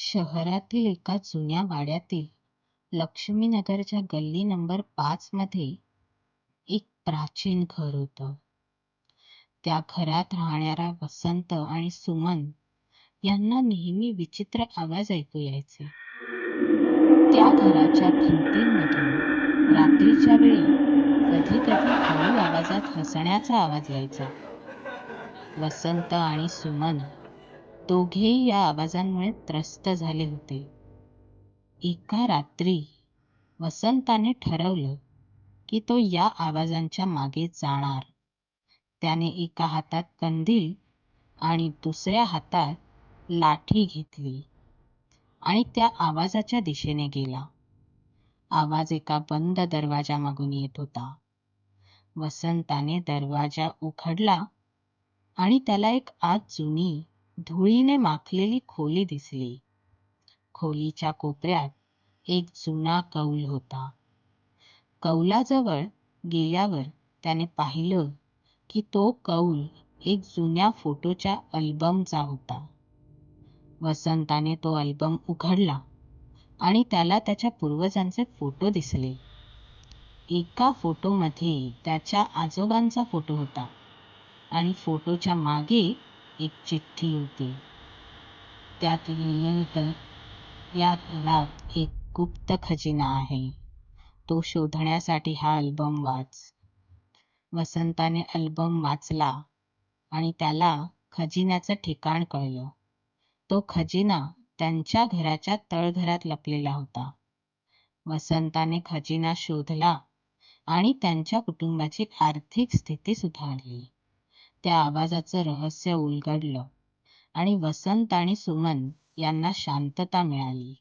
शहरातील एका जुन्या वाड्यातील लक्ष्मीनगरच्या गल्ली नंबर पाच मध्ये एक प्राचीन घर होतं. त्या घरात राहणाऱ्या वसंत आणि सुमन यांना नेहमी विचित्र आवाज ऐकू यायचे. त्या घराच्या भिंतींमधून रात्रीच्या वेळी कधी कधी हळू आवाजात हसण्याचा आवाज यायचा. वसंत आणि सुमन दोघेही या आवाजांमुळे त्रस्त झाले होते. एका रात्री वसंताने ठरवलं की तो या आवाजांच्या मागे जाणार. त्याने एका हातात कंदील आणि दुसऱ्या हातात लाठी घेतली आणि त्या आवाजाच्या दिशेने गेला. आवाज एका बंद दरवाजामागून येत होता. वसंताने दरवाजा उघडला आणि त्याला एक आत जुनी, धुळीने माखलेली खोली दिसली. खोलीच्या कोपऱ्यात एक जुना कौल होता. कौलाजवळ गेल्यावर त्याने पाहिलं की तो कौल एक जुन्या फोटोच्या अल्बमचा होता. वसंताने तो अल्बम उघडला आणि त्याला त्याच्या पूर्वजांचे फोटो दिसले. एका फोटोमध्ये त्याच्या आजोबांचा फोटो होता आणि फोटोच्या मागे एक चिठ्ठी होती. त्यात लिहिलेलं होतं, या घरात एक गुप्त खजिना आहे. तो शोधण्यासाठी हा अल्बम वाच. वसंताने अल्बम वाचला आणि त्याला खजिन्याचं ठिकाण कळलं. तो खजिना त्यांच्या घराच्या तळघरात लपलेला होता. वसंताने खजिना शोधला आणि त्यांच्या कुटुंबाची आर्थिक स्थिती सुधारली. त्या आवाजाचं रहस्य उलगडलं आणि वसंत आणि सुमन यांना शांतता मिळाली.